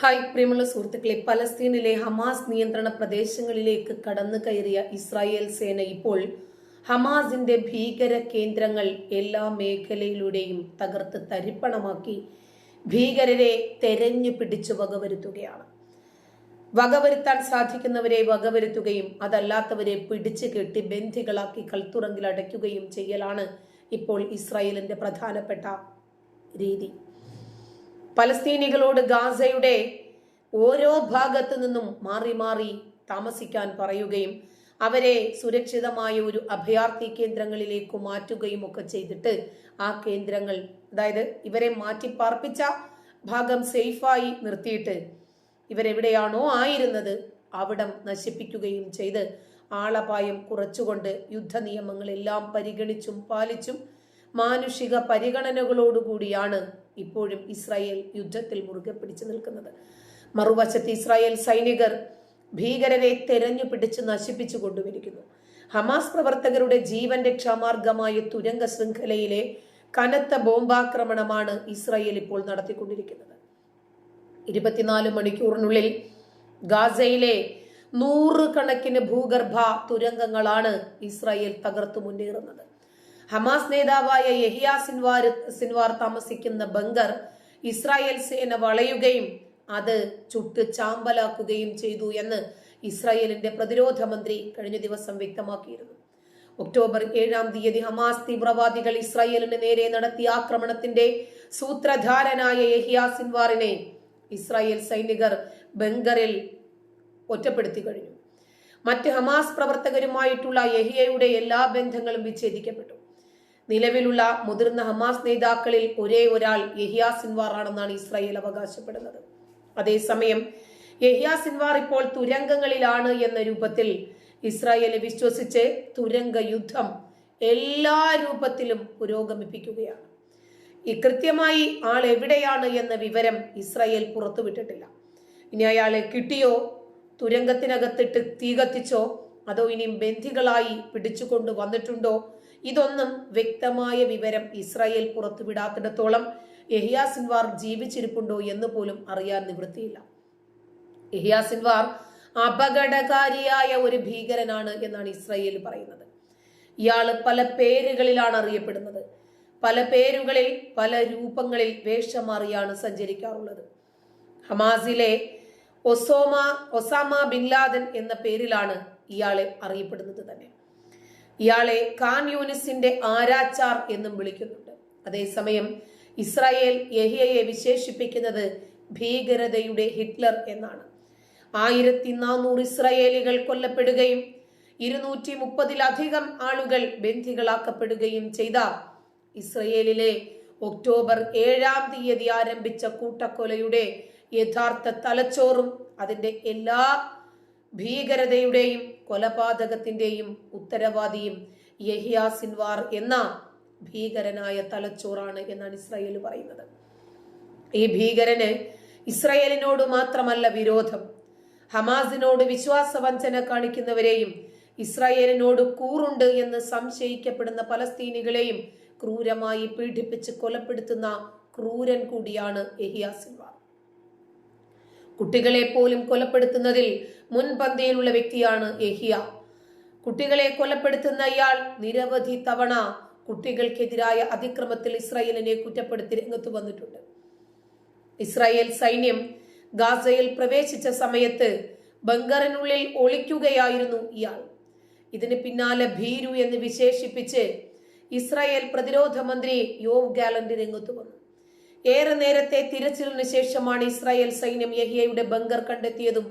Hi പ്രിയമുള്ള സുഹൃത്തുക്കളെ. പലസ്തീനിലെ Hamas നിയന്ത്രണ പ്രദേശങ്ങളിലേക്ക് കടന്നു കയറിയ ഇസ്രായേൽ സേന ഇപ്പോൾ ഹമാസിന്റെ ഭീകര കേന്ദ്രങ്ങൾ എല്ലാ മേഖലയിലൂടെയും തകർത്ത് തരിപ്പണമാക്കി ഭീകരരെ തെരഞ്ഞു പിടിച്ചു വകവരുത്തുകയാണ്. വകവരുത്താൻ സാധിക്കുന്നവരെ വകവരുത്തുകയും അതല്ലാത്തവരെ പിടിച്ചു കെട്ടി ബന്ധികളാക്കി കൽത്തുറങ്കിൽ അടയ്ക്കുകയും ചെയ്യലാണ് ഇപ്പോൾ ഇസ്രായേലിന്റെ പ്രധാനപ്പെട്ട രീതി. പലസ്തീനികളോട് ഗാസയുടെ ഓരോ ഭാഗത്തു നിന്നും മാറി മാറി താമസിക്കാൻ പറയുകയും അവരെ സുരക്ഷിതമായ ഒരു അഭയാർത്ഥി കേന്ദ്രങ്ങളിലേക്ക് മാറ്റുകയും ഒക്കെ ചെയ്തിട്ട് ആ കേന്ദ്രങ്ങൾ അതായത് ഇവരെ മാറ്റി പാർപ്പിച്ച ഭാഗം സേഫായി നിർത്തിയിട്ട് ഇവരെവിടെയാണോ ആയിരുന്നത് അവിടം നശിപ്പിക്കുകയും ചെയ്ത് ആളപായം കുറച്ചുകൊണ്ട് യുദ്ധ നിയമങ്ങളെല്ലാം പരിഗണിച്ചും പാലിച്ചും മാനുഷിക പരിഗണനകളോടുകൂടിയാണ് ഇപ്പോഴും ഇസ്രായേൽ യുദ്ധത്തിൽ മുറുകെ പിടിച്ചു നിൽക്കുന്നത്. മറുവശത്ത് ഇസ്രായേൽ സൈനികർ ഭീകരരെ തെരഞ്ഞു പിടിച്ച് നശിപ്പിച്ചു കൊണ്ടുവരിക്കുന്നു ഹമാസ് പ്രവർത്തകരുടെ ജീവൻ രക്ഷാമാർഗമായ തുരങ്ക ശൃംഖലയിലെ കനത്ത ബോംബാക്രമണമാണ് ഇസ്രായേൽ ഇപ്പോൾ നടത്തിക്കൊണ്ടിരിക്കുന്നത്. ഇരുപത്തിനാല് മണിക്കൂറിനുള്ളിൽ ഗാസയിലെ നൂറുകണക്കിന് ഭൂഗർഭ തുരങ്കങ്ങളാണ് ഇസ്രായേൽ തകർത്തു മുന്നേറുന്നത് ഹമാസ് നേതാവായ യഹിയ സിൻവാർ സിൻവാർ താമസിക്കുന്ന ബങ്കർ ഇസ്രായേൽ സേന വളയുകയും അത് ചുട്ട് ചാമ്പലാക്കുകയും ചെയ്തു എന്ന് ഇസ്രായേലിന്റെ പ്രതിരോധ മന്ത്രി കഴിഞ്ഞ ദിവസം വ്യക്തമാക്കിയിരുന്നു. ഒക്ടോബർ ഏഴാം തീയതി ഹമാസ് തീവ്രവാദികൾ ഇസ്രായേലിന് നേരെ നടത്തിയ ആക്രമണത്തിന്റെ സൂത്രധാരനായ യഹിയ സിൻവാറിനെ ഇസ്രായേൽ സൈനികർ ബംഗറിൽ ഒറ്റപ്പെടുത്തി കഴിഞ്ഞു. മറ്റ് ഹമാസ് പ്രവർത്തകരുമായിട്ടുള്ള യഹിയയുടെ എല്ലാ ബന്ധങ്ങളും വിച്ഛേദിക്കപ്പെട്ടു. നിലവിലുള്ള മുതിർന്ന ഹമാസ് നേതാക്കളിൽ ഒരേ ഒരാൾ യഹിയ സിൻവാർ ആണെന്നാണ് ഇസ്രായേൽ അവകാശപ്പെടുന്നത്. അതേസമയം യഹിയ സിൻവാർ ഇപ്പോൾ തുരങ്കങ്ങളിലാണ് എന്ന രൂപത്തിൽ ഇസ്രായേലെ വിശ്വസിച്ച് തുരങ്ക യുദ്ധം എല്ലാ രൂപത്തിലും പുരോഗമിപ്പിക്കുകയാണ്. ഈ കൃത്യമായി ആൾ എവിടെയാണ് എന്ന വിവരം ഇസ്രായേൽ പുറത്തുവിട്ടിട്ടില്ല. ഇനി അയാളെ കിട്ടിയോ തുരങ്കത്തിനകത്തിട്ട് തീ കത്തിച്ചോ അതോ ഇനിയും ബന്ധികളായി പിടിച്ചുകൊണ്ട് വന്നിട്ടുണ്ടോ ഇതൊന്നും വ്യക്തമായ വിവരം ഇസ്രായേൽ പുറത്തുവിടാത്തിടത്തോളം യഹിയ സിൻവാർ ജീവിച്ചിരിപ്പുണ്ടോ എന്ന് പോലും അറിയാൻ നിവൃത്തിയില്ല. യഹിയ സിൻവാർ അപകടകാരിയായ ഒരു ഭീകരനാണ് എന്നാണ് ഇസ്രായേൽ പറയുന്നത്. ഇയാൾ പല പേരുകളിലാണ് അറിയപ്പെടുന്നത്. പല പേരുകളിൽ പല രൂപങ്ങളിൽ വേഷമാറിയാണ് സഞ്ചരിക്കാറുള്ളത്. ഹമാസിലെ ഒസോമ ഒസാമ ബിൻ ലാദൻ എന്ന പേരിലാണ് ഇയാളെ അറിയപ്പെടുന്നത് തന്നെ. ഇയാളെ കാൻ യൂനിസിന്റെ ആരാച്ചാർ എന്നും വിളിക്കുന്നുണ്ട്. അതേസമയം ഇസ്രായേൽ യഹിയയെ വിശേഷിപ്പിക്കുന്നത് ഭീകരതയുടെ ഹിറ്റ്ലർ എന്നാണ്. ആയിരത്തി നാനൂറ് ഇസ്രായേലികൾ കൊല്ലപ്പെടുകയും ഇരുന്നൂറ്റി മുപ്പതിലധികം ആളുകൾ ബന്ധികളാക്കപ്പെടുകയും ചെയ്ത ഇസ്രയേലിലെ ഒക്ടോബർ ഏഴാം തീയതി ആരംഭിച്ച കൂട്ടക്കൊലയുടെ യഥാർത്ഥ തലച്ചോറും അതിന്റെ എല്ലാ ഭീകരതയുടെയും കൊലപാതകത്തിന്റെയും ഉത്തരവാദിയും യഹിയ സിൻവാർ എന്ന ഭീകരനായ തലച്ചോറാണ് എന്നാണ് ഇസ്രായേൽ പറയുന്നത്. ഈ ഭീകരന് ഇസ്രായേലിനോട് മാത്രമല്ല വിരോധം. ഹമാസിനോട് വിശ്വാസവഞ്ചന കാണിക്കുന്നവരെയും ഇസ്രായേലിനോട് കൂറുണ്ട് എന്ന് സംശയിക്കപ്പെടുന്ന പലസ്തീനികളെയും ക്രൂരമായി പീഡിപ്പിച്ച് കൊലപ്പെടുത്തുന്ന ക്രൂരൻ കൂടിയാണ് എഹിയ സിൻവാർ കുട്ടികളെ പോലും കൊലപ്പെടുത്തുന്നതിൽ മുൻപന്തിയിലുള്ള വ്യക്തിയാണ് എഹിയ കുട്ടികളെ കൊലപ്പെടുത്തുന്ന ഇയാൾ നിരവധി തവണ കുട്ടികൾക്കെതിരായ അതിക്രമത്തിൽ ഇസ്രായേലിനെ കുറ്റപ്പെടുത്തി രംഗത്ത് വന്നിട്ടുണ്ട്. ഇസ്രായേൽ സൈന്യം ഗാസയിൽ പ്രവേശിച്ച സമയത്ത് ബങ്കറിനുള്ളിൽ ഒളിക്കുകയായിരുന്നു ഇയാൾ. ഇതിന് പിന്നാലെ ഭീരു എന്ന് വിശേഷിപ്പിച്ച് ഇസ്രായേൽ പ്രതിരോധ മന്ത്രി യോവ് ഗാലന്റ് രംഗത്ത് വന്നു. ഏറെ നേരത്തെ തിരച്ചിലിന് ശേഷമാണ് ഇസ്രായേൽ സൈന്യം യഹിയയുടെ ബങ്കർ കണ്ടെത്തിയതും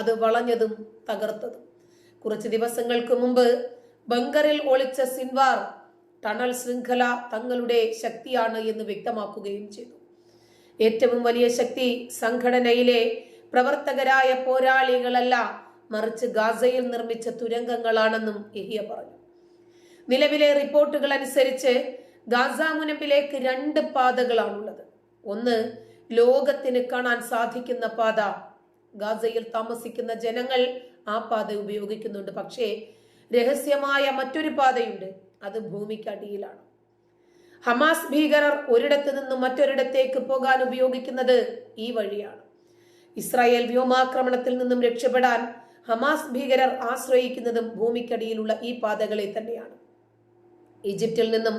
അത് വളഞ്ഞതും തകർത്തതും. കുറച്ച് ദിവസങ്ങൾക്ക് മുമ്പ് ബങ്കറിൽ ഒളിച്ച സിൻവാർ ടണൽ ശൃംഖല തങ്ങളുടെ ശക്തിയാണ് എന്ന് വ്യക്തമാക്കുകയും ചെയ്തു. ഏറ്റവും വലിയ ശക്തി സംഘടനയിലെ പ്രവർത്തകരായ പോരാളികളല്ല മറിച്ച് ഗാസയിൽ നിർമ്മിച്ച തുരങ്കങ്ങളാണെന്നും എഹിയ പറഞ്ഞു. നിലവിലെ റിപ്പോർട്ടുകൾ അനുസരിച്ച് ഗാസ മുനമ്പിലേക്ക് രണ്ട് പാതകളാണുള്ളത്. ഒന്ന് ലോകത്തിന് കാണാൻ സാധിക്കുന്ന പാത. ഗാസയിൽ താമസിക്കുന്ന ജനങ്ങൾ ആ പാത ഉപയോഗിക്കുന്നുണ്ട്. പക്ഷേ രഹസ്യമായ മറ്റൊരു പാതയുണ്ട്. അത് ഭൂമിക്കടിയിലാണ് ഹമാസ് ഭീകരർ ഒരിടത്ത് നിന്ന് മറ്റൊരിടത്തേക്ക് പോകാൻ ഉപയോഗിക്കുന്നത് ഈ വഴിയാണ്. ഇസ്രായേൽ വ്യോമാക്രമണത്തിൽ നിന്നും രക്ഷപ്പെടാൻ ഹമാസ് ഭീകരർ ആശ്രയിക്കുന്നതും ഭൂമിക്കടിയിലുള്ള ഈ പാതകളെ തന്നെയാണ്. ഈജിപ്തിൽ നിന്നും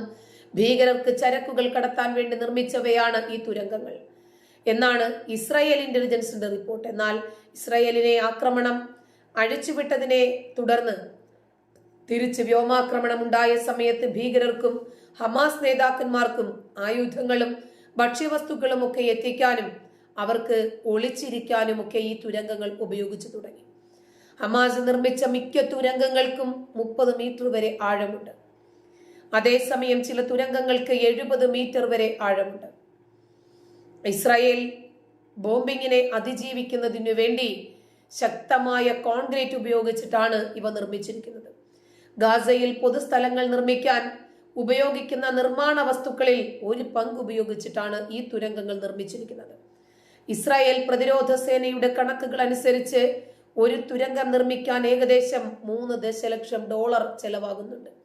ഭീകരർക്ക് ചരക്കുകൾ കടത്താൻ വേണ്ടി നിർമ്മിച്ചവയാണ് ഈ തുരങ്കങ്ങൾ. എന്നാണ് ഇസ്രായേൽ ഇന്റലിജൻസിന്റെ റിപ്പോർട്ട് എന്നാൽ ഇസ്രായേലിനെ ആക്രമണം അഴിച്ചുവിട്ടതിനെ തുടർന്ന് തിരിച്ച് വ്യോമാക്രമണം ഉണ്ടായ സമയത്ത് ഭീകരർക്കും ഹമാസ് നേതാക്കന്മാർക്കും ആയുധങ്ങളും ഭക്ഷ്യവസ്തുക്കളും ഒക്കെ എത്തിക്കാനും അവർക്ക് ഒളിച്ചിരിക്കാനും ഒക്കെ ഈ തുരങ്കങ്ങൾ ഉപയോഗിച്ചു തുടങ്ങി. ഹമാസ് നിർമ്മിച്ച മിക്ക തുരങ്കങ്ങൾക്കും മുപ്പത് മീറ്റർ വരെ ആഴമുണ്ട്. അതേസമയം ചില തുരങ്കങ്ങൾക്ക് എഴുപത് മീറ്റർ വരെ ആഴമുണ്ട്. ഇസ്രായേൽ ബോംബിങ്ങിനെ അതിജീവിക്കുന്നതിനു വേണ്ടി ശക്തമായ കോൺക്രീറ്റ് ഉപയോഗിച്ചിട്ടാണ് ഇവ നിർമ്മിച്ചിരിക്കുന്നത്. ഗാസയിൽ പൊതുസ്ഥലങ്ങൾ നിർമ്മിക്കാൻ ഉപയോഗിക്കുന്ന നിർമ്മാണ വസ്തുക്കളിൽ ഒരു പങ്ക് ഉപയോഗിച്ചിട്ടാണ് ഈ തുരങ്കങ്ങൾ നിർമ്മിച്ചിരിക്കുന്നത്. ഇസ്രായേൽ പ്രതിരോധ സേനയുടെ കണക്കുകൾ അനുസരിച്ച് ഒരു തുരങ്കം നിർമ്മിക്കാൻ ഏകദേശം മൂന്ന് ദശലക്ഷം ഡോളർ ചെലവാകുന്നുണ്ട്.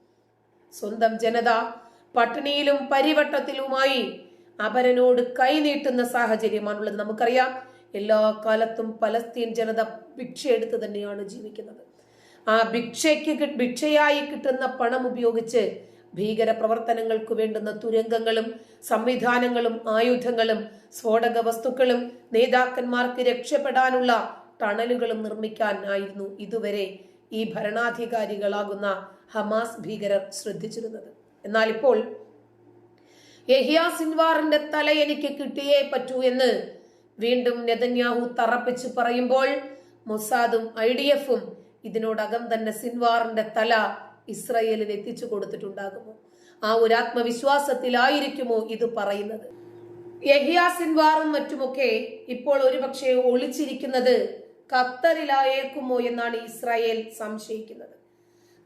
സ്വന്തം ജനത പട്ടിണിയിലും പരിവട്ടത്തിലുമായി അപരനോട് കൈനീട്ടുന്ന സാഹചര്യമാണുള്ളത്. നമുക്കറിയാം എല്ലാ കാലത്തും പലസ്തീൻ ജനത ഭിക്ഷയെടുത്ത് തന്നെയാണ് ജീവിക്കുന്നത്. ആ ഭിക്ഷയ്ക്ക് ഭിക്ഷയായി കിട്ടുന്ന പണം ഉപയോഗിച്ച് ഭീകര പ്രവർത്തനങ്ങൾക്ക് വേണ്ടുന്ന തുരങ്കങ്ങളും സംവിധാനങ്ങളും ആയുധങ്ങളും സ്ഫോടക വസ്തുക്കളും നേതാക്കന്മാർക്ക് രക്ഷപ്പെടാനുള്ള ടണലുകളും നിർമ്മിക്കാനായിരുന്നു ഇതുവരെ ഈ ഭരണാധികാരികളാകുന്ന ഹമാസ് ഭീകരർ ശ്രദ്ധിച്ചിരുന്നത്. എന്നാൽ ഇപ്പോൾ യഹിയ സിൻവാറിന്റെ തല എനിക്ക് കിട്ടിയേ പറ്റൂ എന്ന് വീണ്ടും നെതന്യാഹു തറപ്പിച്ച് പറയുമ്പോൾ മൊസാദും ഐ ഡി എഫും ഇതിനോടകം തന്നെ സിൻവാറിന്റെ തല ഇസ്രയേലിന് എത്തിച്ചു കൊടുത്തിട്ടുണ്ടാകുമോ? ആ ഒരു ആത്മവിശ്വാസത്തിലായിരിക്കുമോ ഇത് പറയുന്നത്? യഹിയ സിൻവാറും മറ്റുമൊക്കെ ഇപ്പോൾ ഒരുപക്ഷെ ഒളിച്ചിരിക്കുന്നത് ഖത്തറിലായേക്കുമോ എന്നാണ് ഇസ്രായേൽ സംശയിക്കുന്നത്.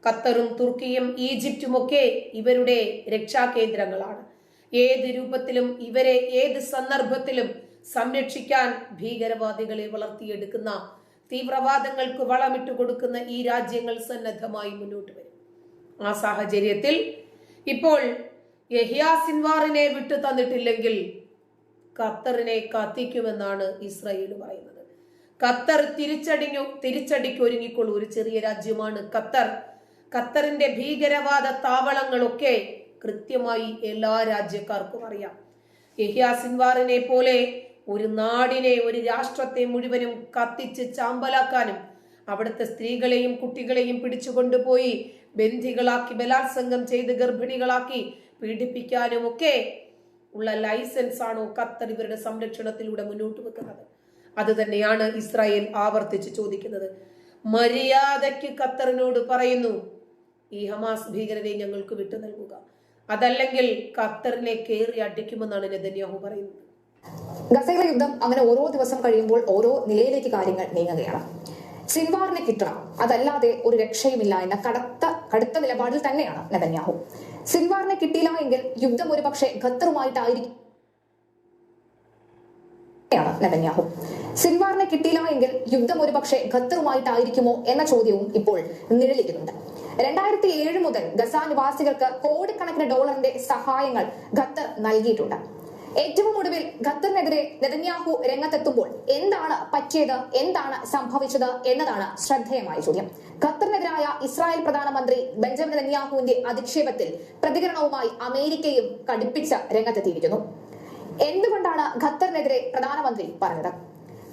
ഖത്തറും തുർക്കിയും ഈജിപ്തുമൊക്കെ ഇവരുടെ രക്ഷാകേന്ദ്രങ്ങളാണ്. ഏത് രൂപത്തിലും ഇവരെ ഏത് സന്ദർഭത്തിലും സംരക്ഷിക്കാൻ ഭീകരവാദികളെ വളർത്തിയെടുക്കുന്ന തീവ്രവാദങ്ങൾക്ക് വളമിട്ട് കൊടുക്കുന്ന ഈ രാജ്യങ്ങൾ സന്നദ്ധമായി മുന്നോട്ട് വരും. ആ സാഹചര്യത്തിൽ ഇപ്പോൾ സിൻവാറിനെ വിട്ടു തന്നിട്ടില്ലെങ്കിൽ ഖത്തറിനെ കത്തിക്കുമെന്നാണ് ഇസ്രായേൽ പറയുന്നത്. ഖത്തർ തിരിച്ചടിഞ്ഞു തിരിച്ചടിക്ക് ഒരുങ്ങിക്കൊള്ളൂ ഒരു ചെറിയ രാജ്യമാണ് ഖത്തർ. ഖത്തറിന്റെ ഭീകരവാദ താവളങ്ങളൊക്കെ കൃത്യമായി എല്ലാ രാജ്യക്കാർക്കും അറിയാം. യഹിയ സിൻവാറിനെ പോലെ ഒരു നാടിനെ ഒരു രാഷ്ട്രത്തെ മുഴുവനും കത്തിച്ച് ചാമ്പലാക്കാനും അവിടുത്തെ സ്ത്രീകളെയും കുട്ടികളെയും പിടിച്ചുകൊണ്ടുപോയി ബന്ധികളാക്കി ബലാത്സംഗം ചെയ്ത് ഗർഭിണികളാക്കി പീഡിപ്പിക്കാനും ഒക്കെ ഉള്ള ലൈസൻസ് ആണോ ഖത്തർ ഇവരുടെ സംരക്ഷണത്തിലൂടെ മുന്നോട്ട് വെക്കുന്നത്? അത് തന്നെയാണ് ഇസ്രായേൽ ആവർത്തിച്ച് ചോദിക്കുന്നത്. മര്യാദയ്ക്ക് ഖത്തറിനോട് പറയുന്നു ഈ ഹമാസ് ഭീകരരെ ഞങ്ങൾക്ക് വിട്ടു നൽകുക. അതല്ലെങ്കിൽ ഖത്തറിനെ കയറി അടിക്കുമെന്നാണ് നെതന്യാഹു പറയുന്നത്. ഗസയിലെ യുദ്ധം അങ്ങനെ ഓരോ ദിവസം കഴിയുമ്പോൾ ഓരോ നിലയിലേക്ക് കാര്യങ്ങൾ നീങ്ങുകയാണ്. സിൻവാറിനെ കിട്ടണം അതല്ലാതെ ഒരു രക്ഷയുമില്ല എന്ന കടുത്ത കടുത്ത നിലപാടിൽ തന്നെയാണ് നെതന്യാഹു. സിൻവാറിനെ കിട്ടിയില്ല എങ്കിൽ യുദ്ധം ഒരുപക്ഷെ ഖത്തറുമായിട്ടായിരിക്കും. യാണ് നെതന്യാഹു. സിൻവാറിനെ കിട്ടിയില്ല എങ്കിൽ യുദ്ധം ഒരുപക്ഷെ ഖത്തറുമായിട്ടായിരിക്കുമോ എന്ന ചോദ്യവും ഇപ്പോൾ നിഴലിക്കുന്നുണ്ട്. രണ്ടായിരത്തി ഏഴ് മുതൽ ഗസ നിവാസികൾക്ക് കോടിക്കണക്കിന് ഡോളറിന്റെ സഹായങ്ങൾ ഖത്തർ നൽകിയിട്ടുണ്ട്. ഏറ്റവും ഒടുവിൽ ഖത്തറിനെതിരെ നെതന്യാഹു രംഗത്തെത്തുമ്പോൾ എന്താണ് പറ്റിയത് എന്താണ് സംഭവിച്ചത് എന്നതാണ് ശ്രദ്ധേയമായ ചോദ്യം. ഖത്തറിനെതിരായ ഇസ്രായേൽ പ്രധാനമന്ത്രി ബെഞ്ചമിൻ നെതന്യാഹുവിന്റെ അധിക്ഷേപത്തിൽ പ്രതികരണവുമായി അമേരിക്കയും കടുപ്പിച്ച രംഗത്തെത്തിയിരിക്കുന്നു. എന്തുകൊണ്ടാണ് ഖത്തറിനെതിരെ പ്രധാനമന്ത്രി പറഞ്ഞത്?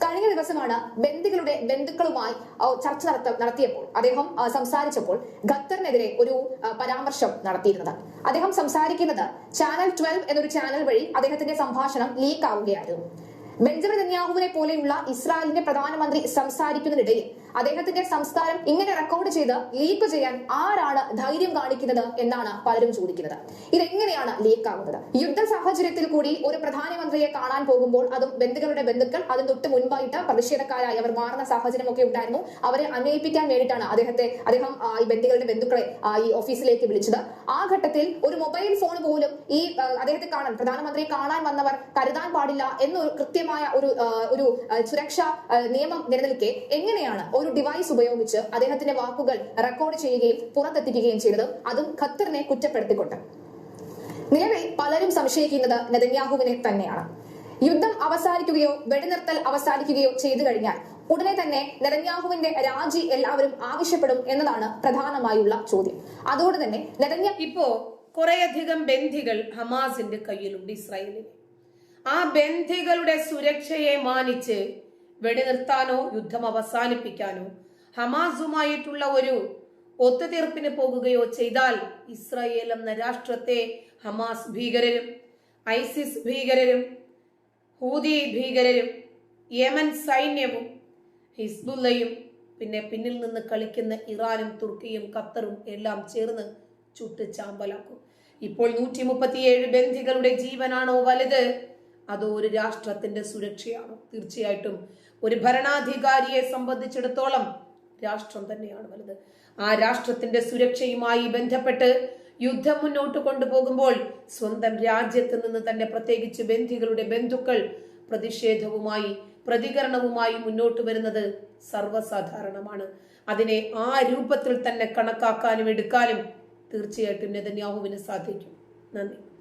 കഴിഞ്ഞ ദിവസമാണ് ബന്ദികളുടെ ബന്ധുക്കളുമായി ചർച്ച നടത്ത നടത്തിയപ്പോൾ അദ്ദേഹം സംസാരിച്ചപ്പോൾ ഖത്തറിനെതിരെ ഒരു പരാമർശം നടത്തിയിരുന്നത്. അദ്ദേഹം സംസാരിക്കുന്നത് ചാനൽ ട്വൽവ് എന്നൊരു ചാനൽ വഴി അദ്ദേഹത്തിന്റെ സംഭാഷണം ലീക്ക് ആവുകയായിരുന്നു. ബെഞ്ചമിൻ നെന്യാഹുവിനെ പോലെയുള്ള ഇസ്രായേലിന്റെ പ്രധാനമന്ത്രി സംസാരിക്കുന്നതിനിടയിൽ അദ്ദേഹത്തിന്റെ സംസ്കാരം ഇങ്ങനെ റെക്കോർഡ് ചെയ്ത് ലീക്ക് ചെയ്യാൻ ആരാണ് ധൈര്യം കാണിക്കുന്നത് എന്നാണ് പലരും ചോദിക്കുന്നത്. ഇതെങ്ങനെയാണ് ലീക്ക് ആകുന്നത് യുദ്ധ സാഹചര്യത്തിൽ കൂടി ഒരു പ്രധാനമന്ത്രിയെ കാണാൻ പോകുമ്പോൾ അതും ബന്ധുക്കളുടെ ബന്ധുക്കൾ അതിന് തൊട്ട് മുൻപായിട്ട് പ്രതിഷേധക്കാരായി അവർ മാറുന്ന സാഹചര്യമൊക്കെ ഉണ്ടായിരുന്നു. അവരെ അന്വയിപ്പിക്കാൻ വേണ്ടിയിട്ടാണ് അദ്ദേഹത്തെ അദ്ദേഹം ഈ ബന്ധുക്കളുടെ ബന്ധുക്കളെ ഈ ഓഫീസിലേക്ക് വിളിച്ചത്. ആ ഘട്ടത്തിൽ ഒരു മൊബൈൽ ഫോൺ പോലും ഈ അദ്ദേഹത്തെ കാണാൻ പ്രധാനമന്ത്രിയെ കാണാൻ വന്നവർ കരുതാൻ പാടില്ല എന്നൊരു കൃത്യമായ ഒരു ഒരു സുരക്ഷാ നിയമം നിലനിൽക്കെ. എങ്ങനെയാണ് ഒരു ഡിവൈസ് ഉപയോഗിച്ച് അദ്ദേഹത്തിന്റെ വാക്കുകൾ റെക്കോർഡ് ചെയ്യുകയും പുറത്തെത്തിക്കുകയും ചെയ്തത് അതും ഖത്തറിനെ കുറ്റപ്പെടുത്തിക്കൊണ്ട്. നിലവിൽ പലരും സംശയിക്കുന്നത് നെതന്യാഹുവിനെ തന്നെയാണ്. യുദ്ധം അവസാനിക്കുകയോ വെടിനിർത്തൽ അവസാനിക്കുകയോ ചെയ്തു കഴിഞ്ഞാൽ ഉടനെ തന്നെ നെതന്യാഹുവിന്റെ രാജി എല്ലാവരും ആവശ്യപ്പെടും എന്നതാണ് പ്രധാനമായുള്ള ചോദ്യം. അതുകൊണ്ട് തന്നെ നെതന്യ ഇപ്പോ കുറേയധികം ബന്ധികൾ ഹമാസിന്റെ കയ്യിലുണ്ട് ഇസ്രായേലിന്. ആ ബന്ധികളുടെ സുരക്ഷയെ മാനിച്ച് വെടിനിർത്താനോ യുദ്ധം അവസാനിപ്പിക്കാനോ ഹമാസുമായിട്ടുള്ള ഒരു ഒത്തുതീർപ്പിന് പോകുകയോ ചെയ്താൽ ഇസ്രായേൽ എന്ന രാഷ്ട്രത്തെ ഹമാസ് ഭീകരരും ഐസിസ് ഭീകരരും ഹൂതി ഭീകരരും യമൻ സൈന്യവും ഹിസ്ബുല്ലയും പിന്നെ പിന്നിൽ നിന്ന് കളിക്കുന്ന ഇറാനും തുർക്കിയും ഖത്തറും എല്ലാം ചേർന്ന് ചുട്ട് ചാമ്പലാക്കും. ഇപ്പോൾ നൂറ്റി മുപ്പത്തിയേഴ് ബന്ധികളുടെ ജീവനാണോ വലുത്? അതോ ഒരു രാഷ്ട്രത്തിന്റെ സുരക്ഷയാണ്. തീർച്ചയായിട്ടും ഒരു ഭരണാധികാരിയെ സംബന്ധിച്ചിടത്തോളം രാഷ്ട്രം തന്നെയാണ് വലുത്. ആ രാഷ്ട്രത്തിന്റെ സുരക്ഷയുമായി ബന്ധപ്പെട്ട് യുദ്ധം മുന്നോട്ട് കൊണ്ടുപോകുമ്പോൾ സ്വന്തം രാജ്യത്ത് നിന്ന് തന്നെ പ്രത്യേകിച്ച് ബന്ധികളുടെ ബന്ധുക്കൾ പ്രതിഷേധവുമായി പ്രതികരണവുമായി മുന്നോട്ട് വരുന്നത് സർവസാധാരണമാണ്. അതിനെ ആ രൂപത്തിൽ തന്നെ കണക്കാക്കാനും എടുക്കാനും തീർച്ചയായിട്ടും നെതന്യാഹുവിന് സാധിക്കും. നന്ദി.